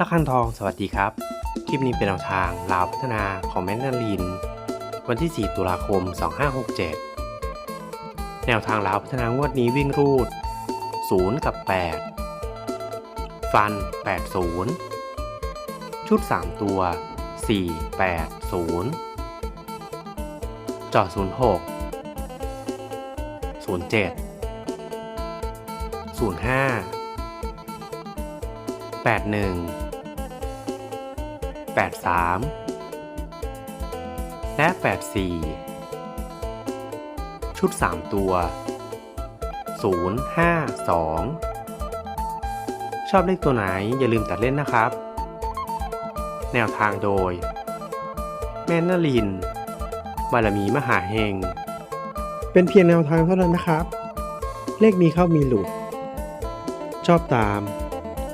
ระคังทองสวัสดีครับ คลิปนี้เป็นแนวทางลาวพัฒนาของแมกนาลิน วันที่ 4 ตุลาคม 2567 แนวทางลาวพัฒนางวดนี้วิ่งรูด 0 กับ 8 ฟัน 80 ชุด 3 ตัว 4 8 0 จอด 06 07 05 81 83 และ 84 ชุด 3 ตัว 052 ชอบเลขตัวไหนอย่าลืมตัดเล่นนะครับ แนวทางโดย แม่นาลิน บารมีมหาเฮง เป็นเพียงแนวทางเท่านั้นนะครับ เลขมีเข้ามีหลุด ชอบตาม